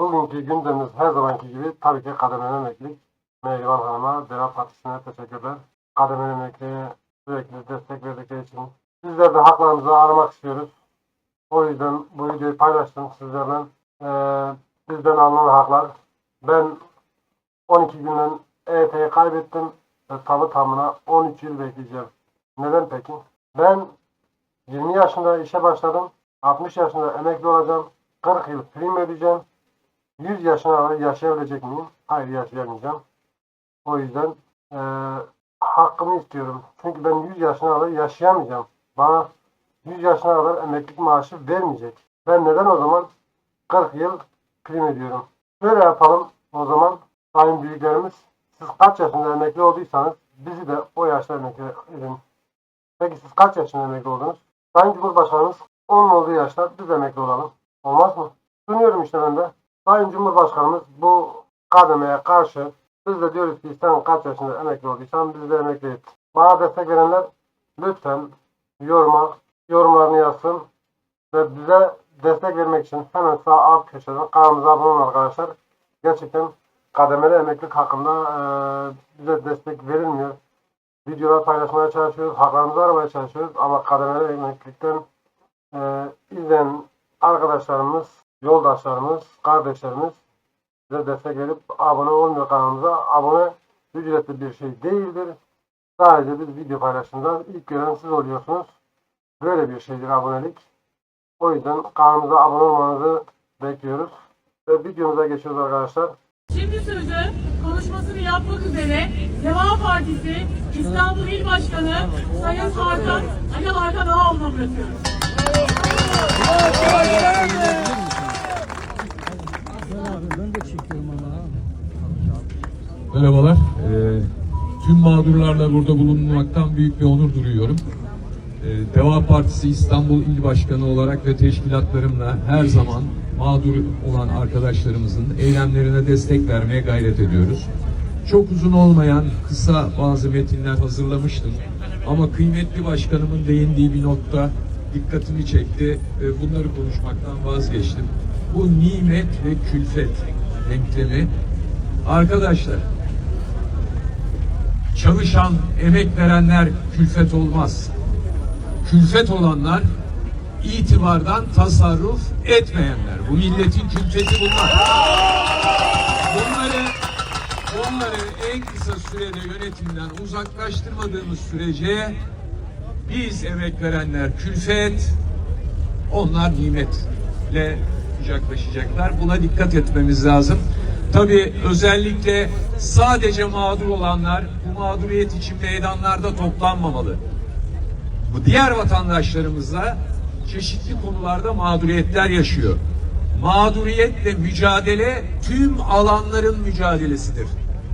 Bugünkü gündemimiz her zamanki gibi tabii ki kademeli emeklilik. Meyvan Hanım'a, Deva Partisi'ne teşekkürler. Kademeli emekliye sürekli destek verdikleri için. Bizler de haklarımızı aramak istiyoruz. O yüzden bu videoyu paylaştım sizlerle. Ee, bizden alınan haklar. Ben 12 günden EYT'yi kaybettim ve tamı tamına 13 yıl bekleyeceğim. Neden peki? Ben 20 yaşında işe başladım. 60 yaşında emekli olacağım. 40 yıl prim ödeyeceğim. 100 yaşına kadar yaşayabilecek miyim? Hayır yaşayamayacağım. O yüzden eee, hakkımı istiyorum. Çünkü ben 100 yaşına kadar yaşayamayacağım. Bana 100 yaşına kadar emeklilik maaşı vermeyecek. Ben neden o zaman 40 yıl prim ödüyorum? Şöyle yapalım o zaman sayın büyüklerimiz. Siz kaç yaşında emekli olduysanız bizi de o yaşta emekli edin. Peki siz kaç yaşında emekli oldunuz? Sayın Cumhurbaşkanımız onun olduğu yaşta biz emekli olalım. Olmaz mı? Sunuyorum işte ben de. Sayın Cumhurbaşkanımız bu kademeye karşı biz de diyoruz ki sen kaç yaşında emekli olduysan biz de emekli et. Bana destek verenler lütfen yoruma yorumlarını yazsın ve bize destek vermek için hemen sağ alt köşeden kanalımıza abone olun arkadaşlar. Gerçekten kademeli emeklilik hakkında eee, bize destek verilmiyor. Videolar paylaşmaya çalışıyoruz, haklarımızı aramaya çalışıyoruz ama kademeli emeklilikten eee izleyen arkadaşlarımız, yoldaşlarımız, kardeşlerimiz bize destek verip abone olmuyor kanalımıza. Abone ücretli bir şey değildir. Sadece biz video paylaşımda ilk gören siz oluyorsunuz. Böyle bir şeydir abonelik. O yüzden kanalımıza abone olmanızı bekliyoruz. Ve videomuza geçiyoruz arkadaşlar. Şimdi sözü konuşmasını yapmak üzere Deva Partisi İstanbul İl Başkanı Sayın Hakan Ali Hakan Ağaoğlu'na Merhabalar. Ee, tüm mağdurlarla burada bulunmaktan büyük bir onur duyuyorum. Ee, Deva Partisi İstanbul İl Başkanı olarak ve teşkilatlarımla her zaman mağdur olan arkadaşlarımızın eylemlerine destek vermeye gayret ediyoruz. Çok uzun olmayan kısa bazı metinler hazırlamıştım. Ama kıymetli başkanımın değindiği bir nokta dikkatimi çekti. Bunları konuşmaktan vazgeçtim. Bu nimet ve külfet denklemi. Arkadaşlar çalışan, emek verenler külfet olmaz. Külfet olanlar itibardan tasarruf etmeyenler. Bu milletin külfeti bunlar. Bunları onları en kısa sürede yönetimden uzaklaştırmadığımız sürece biz emek verenler külfet, onlar nimetle kucaklaşacaklar. Buna dikkat etmemiz lazım. Tabii özellikle sadece mağdur olanlar bu mağduriyet için meydanlarda toplanmamalı. Bu diğer vatandaşlarımız da çeşitli konularda mağduriyetler yaşıyor. Mağduriyetle mücadele tüm alanların mücadelesidir.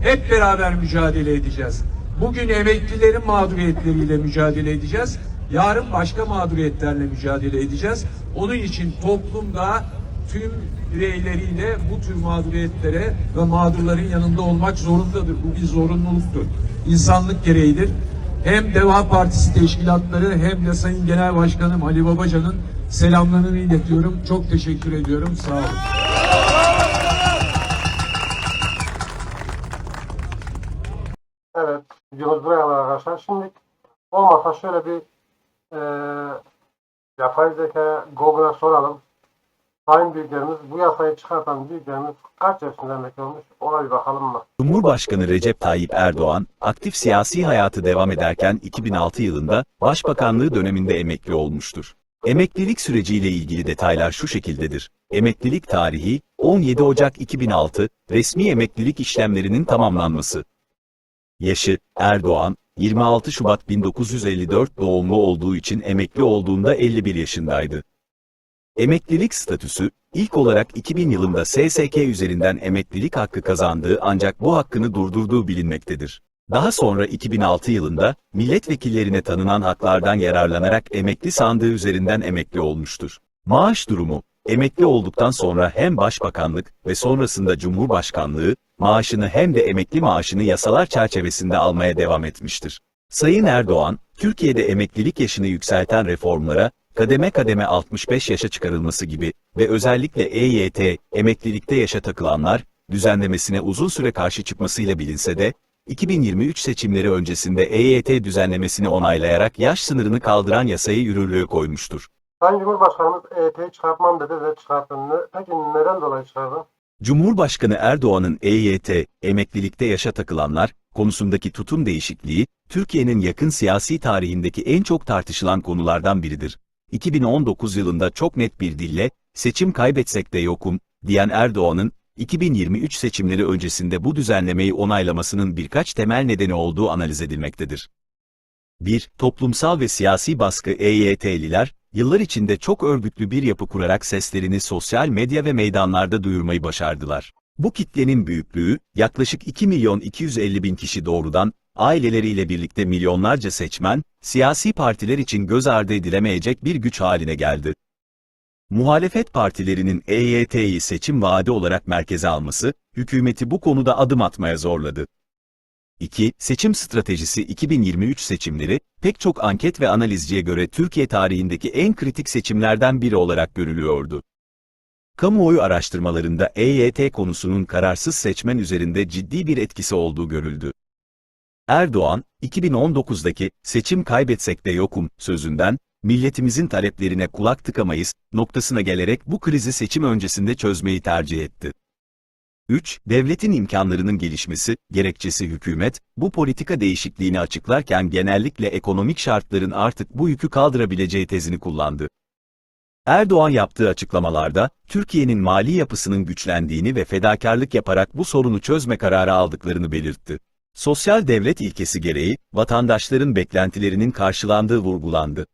Hep beraber mücadele edeceğiz. Bugün emeklilerin mağduriyetleriyle mücadele edeceğiz. Yarın başka mağduriyetlerle mücadele edeceğiz. Onun için toplumda tüm bireyleriyle bu tür mağduriyetlere ve mağdurların yanında olmak zorundadır. Bu bir zorunluluktur. İnsanlık gereğidir. Hem Deva Partisi teşkilatları hem de Sayın Genel Başkanım Ali Babacan'ın selamlarını iletiyorum. Çok teşekkür ediyorum. Sağ olun. Evet, videomuz buraya kadar arkadaşlar. Şimdi olmasa şöyle bir eee yapay zeka Google'a soralım. Sayın büyüklerimiz, bu yasayı çıkartan büyüklerimiz kaç yaşında emekli olmuş? Ona bir bakalım mı? Cumhurbaşkanı Recep Tayyip Erdoğan, aktif siyasi hayatı devam ederken 2006 yılında Başbakanlığı döneminde emekli olmuştur. Emeklilik süreciyle ilgili detaylar şu şekildedir. Emeklilik tarihi 17 Ocak 2006, resmi emeklilik işlemlerinin tamamlanması. Yaşı Erdoğan 26 Şubat 1954 doğumlu olduğu için emekli olduğunda 51 yaşındaydı. Emeklilik statüsü, ilk olarak 2000 yılında SSK üzerinden emeklilik hakkı kazandığı ancak bu hakkını durdurduğu bilinmektedir. Daha sonra 2006 yılında, milletvekillerine tanınan haklardan yararlanarak emekli sandığı üzerinden emekli olmuştur. Maaş durumu, emekli olduktan sonra hem başbakanlık ve sonrasında cumhurbaşkanlığı, maaşını hem de emekli maaşını yasalar çerçevesinde almaya devam etmiştir. Sayın Erdoğan, Türkiye'de emeklilik yaşını yükselten reformlara, kademe kademe 65 yaşa çıkarılması gibi ve özellikle EYT, emeklilikte yaşa takılanlar, düzenlemesine uzun süre karşı çıkmasıyla bilinse de, 2023 seçimleri öncesinde EYT düzenlemesini onaylayarak yaş sınırını kaldıran yasayı yürürlüğe koymuştur. Sayın Cumhurbaşkanımız EYT'yi çıkartmam dedi ve çıkarttı. Ne- Peki neden dolayı çıkardı? Cumhurbaşkanı Erdoğan'ın EYT, emeklilikte yaşa takılanlar, konusundaki tutum değişikliği, Türkiye'nin yakın siyasi tarihindeki en çok tartışılan konulardan biridir. 2019 yılında çok net bir dille, seçim kaybetsek de yokum, diyen Erdoğan'ın, 2023 seçimleri öncesinde bu düzenlemeyi onaylamasının birkaç temel nedeni olduğu analiz edilmektedir. 1. Toplumsal ve siyasi baskı EYT'liler, yıllar içinde çok örgütlü bir yapı kurarak seslerini sosyal medya ve meydanlarda duyurmayı başardılar. Bu kitlenin büyüklüğü, yaklaşık 2 milyon 250 bin kişi doğrudan, aileleriyle birlikte milyonlarca seçmen, siyasi partiler için göz ardı edilemeyecek bir güç haline geldi. Muhalefet partilerinin EYT'yi seçim vaadi olarak merkeze alması, hükümeti bu konuda adım atmaya zorladı. 2. Seçim stratejisi 2023 seçimleri, pek çok anket ve analizciye göre Türkiye tarihindeki en kritik seçimlerden biri olarak görülüyordu. Kamuoyu araştırmalarında EYT konusunun kararsız seçmen üzerinde ciddi bir etkisi olduğu görüldü. Erdoğan, 2019'daki seçim kaybetsek de yokum sözünden, milletimizin taleplerine kulak tıkamayız noktasına gelerek bu krizi seçim öncesinde çözmeyi tercih etti. 3. Devletin imkanlarının gelişmesi, gerekçesi hükümet, bu politika değişikliğini açıklarken genellikle ekonomik şartların artık bu yükü kaldırabileceği tezini kullandı. Erdoğan yaptığı açıklamalarda, Türkiye'nin mali yapısının güçlendiğini ve fedakarlık yaparak bu sorunu çözme kararı aldıklarını belirtti. Sosyal devlet ilkesi gereği, vatandaşların beklentilerinin karşılandığı vurgulandı.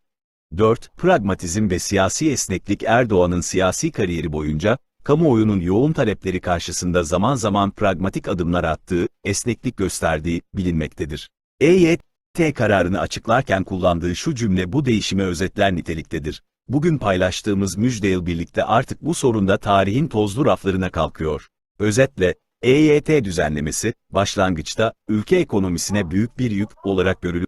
4. Pragmatizm ve siyasi esneklik Erdoğan'ın siyasi kariyeri boyunca, kamuoyunun yoğun talepleri karşısında zaman zaman pragmatik adımlar attığı, esneklik gösterdiği bilinmektedir. EYT kararını açıklarken kullandığı şu cümle bu değişimi özetler niteliktedir. Bugün paylaştığımız müjdeyle birlikte artık bu sorunda tarihin tozlu raflarına kalkıyor. Özetle, EYT düzenlemesi, başlangıçta, ülke ekonomisine büyük bir yük olarak görülür.